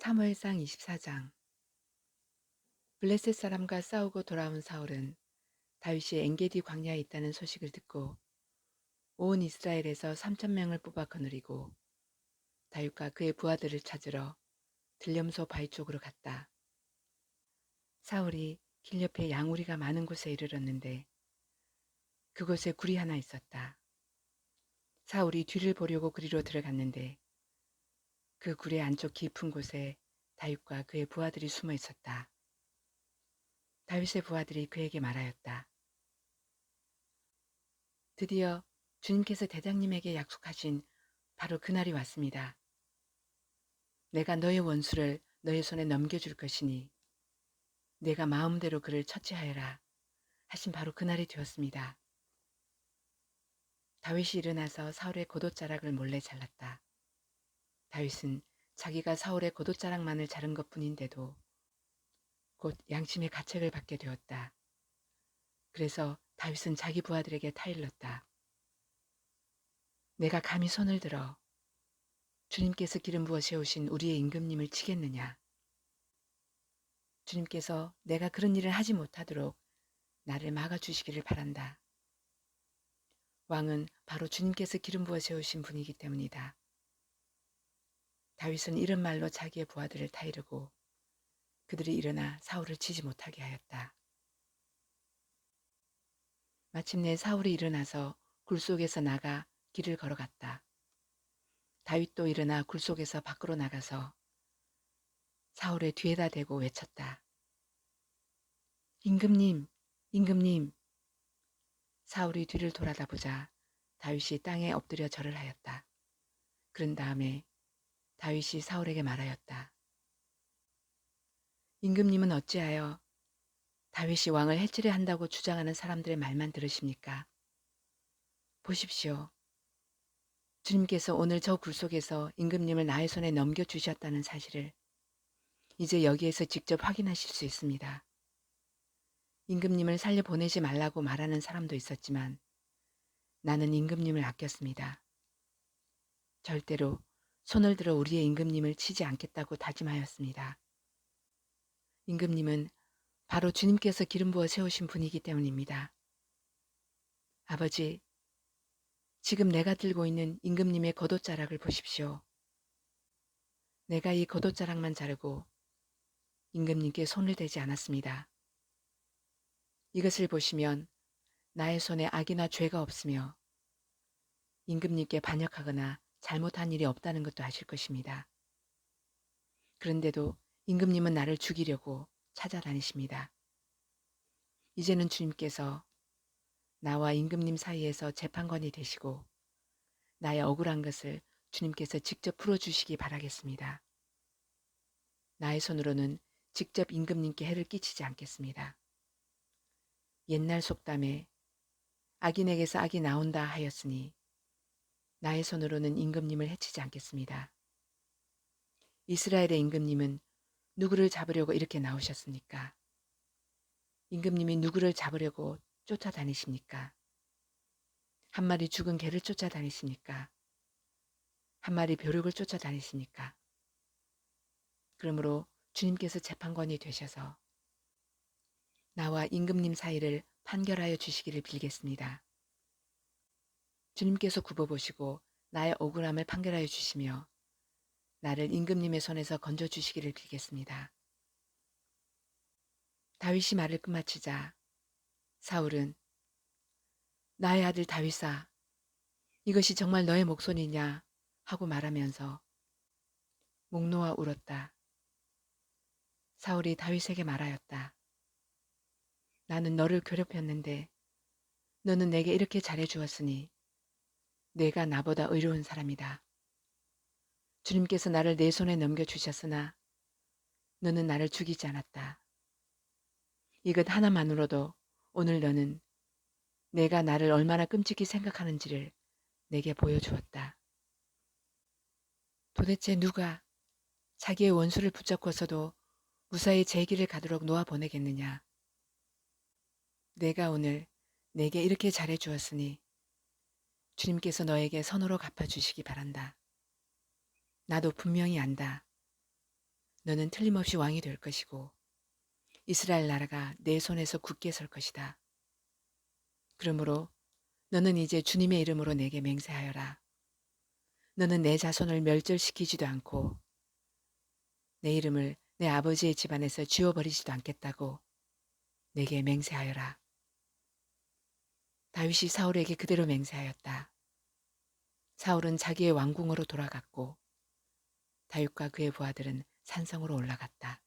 사무엘상 24장 블레셋 사람과 싸우고 돌아온 사울은 다윗이 엔게디 광야에 있다는 소식을 듣고 온 이스라엘에서 3천 명을 뽑아 거느리고 다윗과 그의 부하들을 찾으러 들렴소 바위 쪽으로 갔다. 사울이 길 옆에 양우리가 많은 곳에 이르렀는데 그곳에 굴이 하나 있었다. 사울이 뒤를 보려고 그리로 들어갔는데 그 굴의 안쪽 깊은 곳에 다윗과 그의 부하들이 숨어 있었다. 다윗의 부하들이 그에게 말하였다. 드디어 주님께서 대장님에게 약속하신 바로 그날이 왔습니다. 내가 너의 원수를 너의 손에 넘겨줄 것이니 내가 마음대로 그를 처치하여라 하신 바로 그날이 되었습니다. 다윗이 일어나서 사울의 고도자락을 몰래 잘랐다. 다윗은 자기가 사울의 고도자락만을 자른 것 뿐인데도 곧 양심의 가책을 받게 되었다. 그래서 다윗은 자기 부하들에게 타일렀다. 내가 감히 손을 들어 주님께서 기름 부어 세우신 우리의 임금님을 치겠느냐. 주님께서 내가 그런 일을 하지 못하도록 나를 막아주시기를 바란다. 왕은 바로 주님께서 기름 부어 세우신 분이기 때문이다. 다윗은 이런 말로 자기의 부하들을 타이르고 그들이 일어나 사울을 치지 못하게 하였다. 마침내 사울이 일어나서 굴 속에서 나가 길을 걸어갔다. 다윗도 일어나 굴 속에서 밖으로 나가서 사울의 뒤에다 대고 외쳤다. 임금님, 임금님. 사울이 뒤를 돌아다 보자 다윗이 땅에 엎드려 절을 하였다. 그런 다음에 다윗이 사울에게 말하였다. 임금님은 어찌하여 다윗이 왕을 해치려 한다고 주장하는 사람들의 말만 들으십니까? 보십시오. 주님께서 오늘 저 굴 속에서 임금님을 나의 손에 넘겨주셨다는 사실을 이제 여기에서 직접 확인하실 수 있습니다. 임금님을 살려 보내지 말라고 말하는 사람도 있었지만 나는 임금님을 아꼈습니다. 절대로 손을 들어 우리의 임금님을 치지 않겠다고 다짐하였습니다. 임금님은 바로 주님께서 기름 부어 세우신 분이기 때문입니다. 아버지, 지금 내가 들고 있는 임금님의 겉옷자락을 보십시오. 내가 이 겉옷자락만 자르고 임금님께 손을 대지 않았습니다. 이것을 보시면 나의 손에 악이나 죄가 없으며 임금님께 반역하거나 잘못한 일이 없다는 것도 아실 것입니다. 그런데도 임금님은 나를 죽이려고 찾아다니십니다. 이제는 주님께서 나와 임금님 사이에서 재판관이 되시고 나의 억울한 것을 주님께서 직접 풀어주시기 바라겠습니다. 나의 손으로는 직접 임금님께 해를 끼치지 않겠습니다. 옛날 속담에 악인에게서 악이 나온다 하였으니 나의 손으로는 임금님을 해치지 않겠습니다. 이스라엘의 임금님은 누구를 잡으려고 이렇게 나오셨습니까? 임금님이 누구를 잡으려고 쫓아다니십니까? 한 마리 죽은 개를 쫓아다니십니까? 한 마리 벼룩을 쫓아다니십니까? 그러므로 주님께서 재판관이 되셔서 나와 임금님 사이를 판결하여 주시기를 빌겠습니다. 주님께서 굽어보시고 나의 억울함을 판결하여 주시며 나를 임금님의 손에서 건져 주시기를 빌겠습니다. 다윗이 말을 끝마치자 사울은 나의 아들 다윗아 이것이 정말 너의 목소리냐 하고 말하면서 목 놓아 울었다. 사울이 다윗에게 말하였다. 나는 너를 괴롭혔는데 너는 내게 이렇게 잘해 주었으니 내가 나보다 의로운 사람이다. 주님께서 나를 내 손에 넘겨 주셨으나 너는 나를 죽이지 않았다. 이것 하나만으로도 오늘 너는 내가 나를 얼마나 끔찍히 생각하는지를 내게 보여주었다. 도대체 누가 자기의 원수를 붙잡고서도 무사히 제 길을 가도록 놓아 보내겠느냐? 내가 오늘 내게 이렇게 잘해 주었으니 주님께서 너에게 선으로 갚아주시기 바란다. 나도 분명히 안다. 너는 틀림없이 왕이 될 것이고 이스라엘 나라가 내 손에서 굳게 설 것이다. 그러므로 너는 이제 주님의 이름으로 내게 맹세하여라. 너는 내 자손을 멸절시키지도 않고 내 이름을 내 아버지의 집안에서 지워버리지도 않겠다고 내게 맹세하여라. 다윗이 사울에게 그대로 맹세하였다. 사울은 자기의 왕궁으로 돌아갔고 다윗과 그의 부하들은 산성으로 올라갔다.